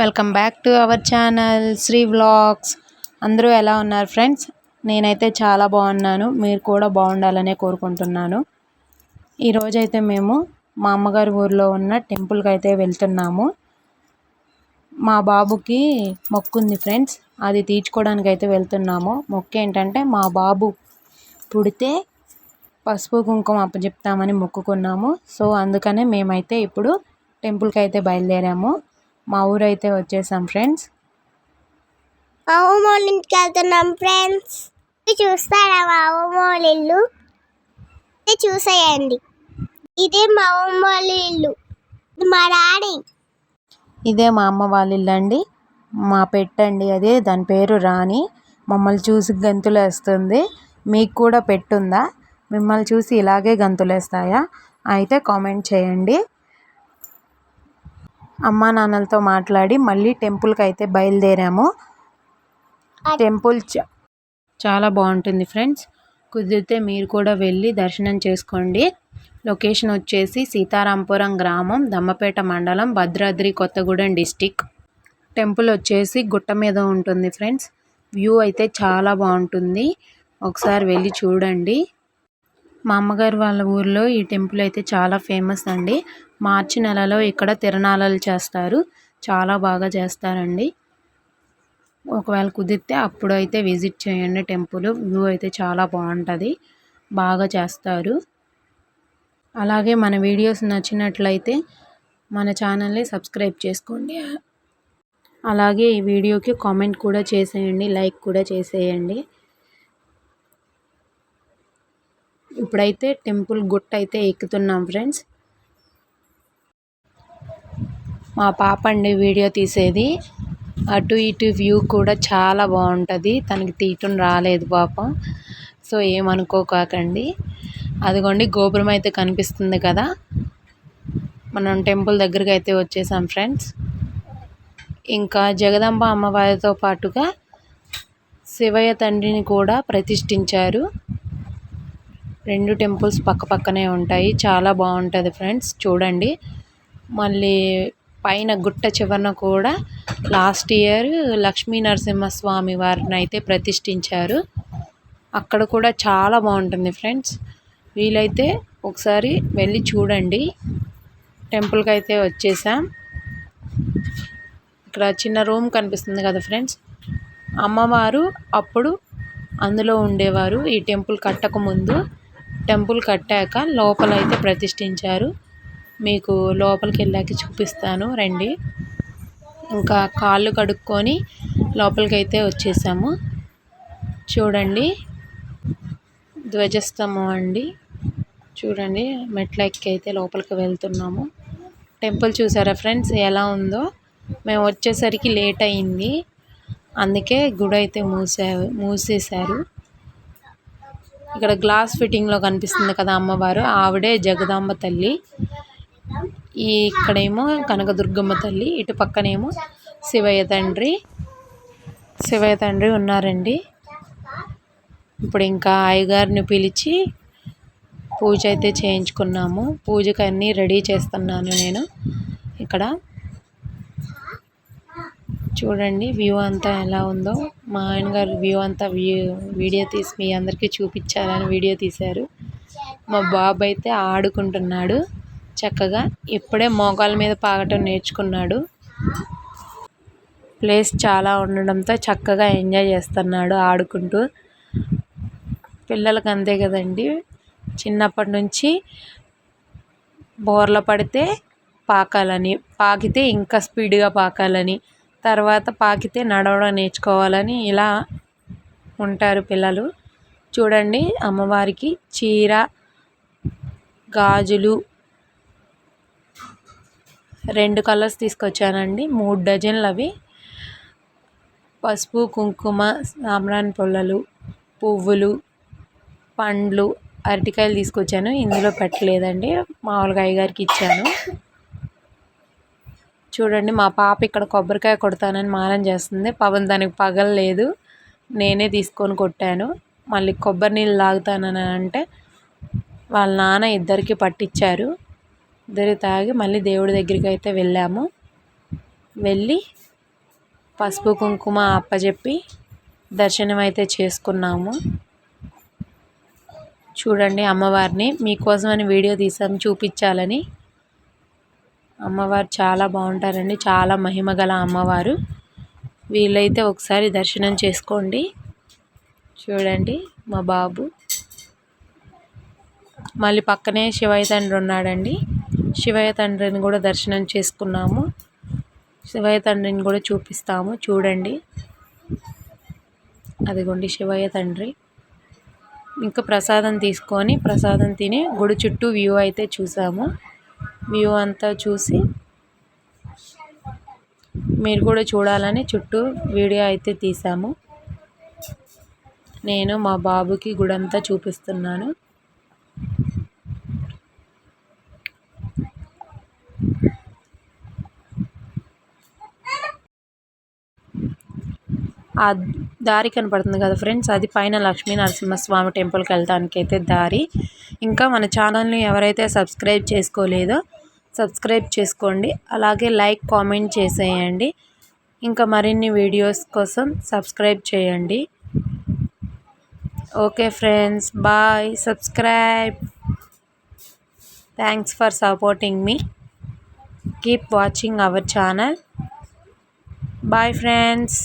Welcome back to our channel Sri vlogs. అందరూ ఎలా ఉన్నారు ఫ్రెండ్స్? నేనైతే చాలా బాగున్నాను. మీరు కూడా బాగుండాలనే కోరుకుంటున్నాను. ఈరోజైతే మేము మా అమ్మగారి ఊర్లో ఉన్న టెంపుల్కి అయితే వెళ్తున్నాము. మా బాబుకి మొక్కు ఉంది ఫ్రెండ్స్. అది తీర్చుకోవడానికి అయితే వెళ్తున్నాము. మొక్కు ఏంటంటే మా బాబు పుడితే పసుపు కుంకుమ అప్పచెప్తామని మొక్కుకున్నాము. సో అందుకనే మేమైతే ఇప్పుడు టెంపుల్కి అయితే బయలుదేరాము. మా ఊరైతే వచ్చేసాం ఫ్రెండ్స్. మా అమ్మమ్మ వాళ్ళ ఇంటికి వెళ్తున్నాం ఫ్రెండ్స్. ఇది చూస్తారా మా అమ్మమ్మ వాళ్ళ ఇల్లు చూసేయండి. ఇదే మా అమ్మమ్మ వాళ్ళ ఇల్లు. మా డాడీ. ఇదే మా అమ్మ వాళ్ళ ఇల్లు అండి. మా పెట్టండి అదే. దాని పేరు రాణి. మమ్మల్ని చూసి గంతులు వేస్తుంది మీకు కూడా పెట్టుందా? మిమ్మల్ని చూసి ఇలాగే గంతులు వేస్తాయా అయితే కామెంట్ చేయండి. అమ్మా నాన్నలతో మాట్లాడి మళ్ళీ టెంపుల్కి అయితే బయలుదేరాము టెంపుల్ చాలా బాగుంటుంది ఫ్రెండ్స్. కుదిరితే మీరు కూడా వెళ్ళి దర్శనం చేసుకోండి. లొకేషన్ వచ్చేసి సీతారాంపురం గ్రామం దమ్మపేట మండలం భద్రాద్రి కొత్తగూడెం డిస్టిక్. టెంపుల్ వచ్చేసి గుట్ట మీద ఉంటుంది ఫ్రెండ్స్. వ్యూ అయితే చాలా బాగుంటుంది. ఒకసారి వెళ్ళి చూడండి. మా అమ్మగారు వాళ్ళ ఊర్లో ఈ టెంపుల్ అయితే చాలా ఫేమస్ అండి. మార్చి నెలలో ఇక్కడ తిరణాలలు చేస్తారు. చాలా బాగా చేస్తారండి. ఒకవేళ కుదిరితే అప్పుడు అయితే విజిట్ చేయండి టెంపుల్. వ్యూ అయితే చాలా బాగుంటుంది. బాగా చేస్తారు. అలాగే మన వీడియోస్ నచ్చినట్లయితే మన ఛానల్ని సబ్స్క్రైబ్ చేసుకోండి. అలాగే ఈ వీడియోకి కామెంట్ కూడా చేసేయండి లైక్ కూడా చేసేయండి. ఇప్పుడైతే టెంపుల్ గుట్ట అయితే ఎక్కుతున్నాం ఫ్రెండ్స్. మా పాప అండి వీడియో తీసేది. అటు ఇటు వ్యూ కూడా చాలా బాగుంటుంది. తనకి తీయటం రాలేదు పాపం. సో ఏమనుకోకాకండి అదిగోండి గోపురం అయితే కనిపిస్తుంది కదా. మనం టెంపుల్ దగ్గరికి అయితే వచ్చేసాం ఫ్రెండ్స్. ఇంకా జగదంబ అమ్మవారితో పాటుగా శివయ్య తండ్రిని కూడా ప్రతిష్ఠించారు. రెండు టెంపుల్స్ పక్క పక్కనే ఉంటాయి. చాలా బాగుంటుంది ఫ్రెండ్స్. చూడండి. మళ్ళీ పైన గుట్ట చివరన కూడా లాస్ట్ ఇయర్ లక్ష్మీ నరసింహస్వామి వారిని అయితే ప్రతిష్ఠించారు. అక్కడ కూడా చాలా బాగుంటుంది ఫ్రెండ్స్. వీలైతే ఒకసారి వెళ్ళి చూడండి. టెంపుల్కి అయితే వచ్చేసాం. ఇక్కడ చిన్న రూమ్ కనిపిస్తుంది కదా ఫ్రెండ్స్. అమ్మవారు అప్పుడు అందులో ఉండేవారు. ఈ టెంపుల్ కట్టకముందు టెంపుల్ కట్టాక లోపల అయితే ప్రతిష్ఠించారు. మీకు లోపలికి వెళ్ళాక చూపిస్తాను. రండి. ఇంకా కాళ్ళు కడుక్కొని లోపలికి అయితే వచ్చేసాము. చూడండి. ధ్వజస్తంభం అండి. చూడండి. మెట్ల ఎక్కైతే అయితే లోపలికి వెళ్తున్నాము. టెంపుల్ చూసారా ఫ్రెండ్స్? ఎలా ఉందో? మేము వచ్చేసరికి లేట్ అయింది. అందుకే గుడి అయితే మూసా మూసేశారు. ఇక్కడ గ్లాస్ ఫిట్టింగ్లో కనిపిస్తుంది కదా అమ్మవారు. ఆవిడే జగదాంబ తల్లి. ఈ ఇక్కడేమో కనకదుర్గమ్మ తల్లి. ఇటు పక్కనేమో శివయ్య తండ్రి. శివయ్య తండ్రి ఉన్నారండి. ఇప్పుడు ఇంకా అయ్యగారిని పిలిచి పూజ అయితే చేయించుకున్నాము. పూజకు అన్నీ రెడీ చేస్తున్నాను నేను ఇక్కడ. చూడండి వ్యూ అంతా ఎలా ఉందో. మా ఆయన గారు వ్యూ అంతా వ్యూ వీడియో తీసి మీ అందరికీ చూపించాలని వీడియో తీశారు. మా బాబు అయితే ఆడుకుంటున్నాడు. చక్కగా ఇప్పుడే మోకాల మీద పాగటం నేర్చుకున్నాడు. ప్లేస్ చాలా ఉండడంతో చక్కగా ఎంజాయ్ చేస్తున్నాడు ఆడుకుంటూ. పిల్లలకి అంతే కదండి. చిన్నప్పటి నుంచి బోర్ల పడితే పాకాలని పాకితే ఇంకా స్పీడ్గా పాకాలని తర్వాత పాకితే నడవడం నేర్చుకోవాలని ఇలా ఉంటారు పిల్లలు. చూడండి అమ్మవారికి చీర గాజులు రెండు కలర్స్ తీసుకొచ్చానండి. మూడు డజన్లు అవి. పసుపు కుంకుమ సాంబ్రాన్ పొల్లలు పువ్వులు పండ్లు అరటికాయలు తీసుకొచ్చాను. ఇందులో పెట్టలేదండి. మామూలుగా అయ్యగారికి ఇచ్చాను. చూడండి మా పాప ఇక్కడ కొబ్బరికాయ కొడతానని మారం చేస్తుంది. పవన్ దానికి పగలలేదు నేనే తీసుకొని కొట్టాను. మళ్ళీ కొబ్బరి నీళ్ళు తాగుతానని అంటే వాళ్ళ నాన్న ఇద్దరికి పట్టించారు ఇద్దరు తాగి మళ్ళీ దేవుడి దగ్గరికి అయితే వెళ్ళాము. వెళ్ళి పసుపు కుంకుమ అప్పచెప్పి దర్శనం అయితే చేసుకున్నాము. చూడండి అమ్మవారిని మీకోసమని వీడియో తీసాము చూపించాలని. అమ్మవారు చాలా బాగుంటారండి. చాలా మహిమ గల అమ్మవారు. వీలైతే ఒకసారి దర్శనం చేసుకోండి. చూడండి మా బాబు. మళ్ళీ పక్కనే శివయ్య తండ్రి ఉన్నాడండి. శివయ్య తండ్రిని కూడా దర్శనం చేసుకున్నాము. శివయ్య తండ్రిని కూడా చూపిస్తాము. చూడండి. అదిగోండి శివయ్య తండ్రి. ఇంకా ప్రసాదం తీసుకొని ప్రసాదం తిని గుడి చుట్టూ వ్యూ అయితే చూసాము. వ్యూ అంతా చూసి మీరు కూడా చూడాలని చుట్టూ వీడియో అయితే తీసాము నేను మా బాబుకి గుడంతా చూపిస్తున్నాను. ఆ దారి కనపడుతుంది కదా ఫ్రెండ్స్? అది పైన లక్ష్మీ నరసింహస్వామి టెంపుల్కి వెళ్ళడానికి అయితే దారి. ఇంకా మన ఛానల్ని ఎవరైతే సబ్స్క్రైబ్ చేసుకోలేదో సబ్స్క్రైబ్ చేసుకోండి. అలాగే లైక్ కామెంట్ చేసేయండి. ఇంకా మరిన్ని వీడియోస్ కోసం సబ్స్క్రైబ్ చేయండి. Okay friends bye. Subscribe. Thanks for supporting me. Keep watching our channel. Bye friends.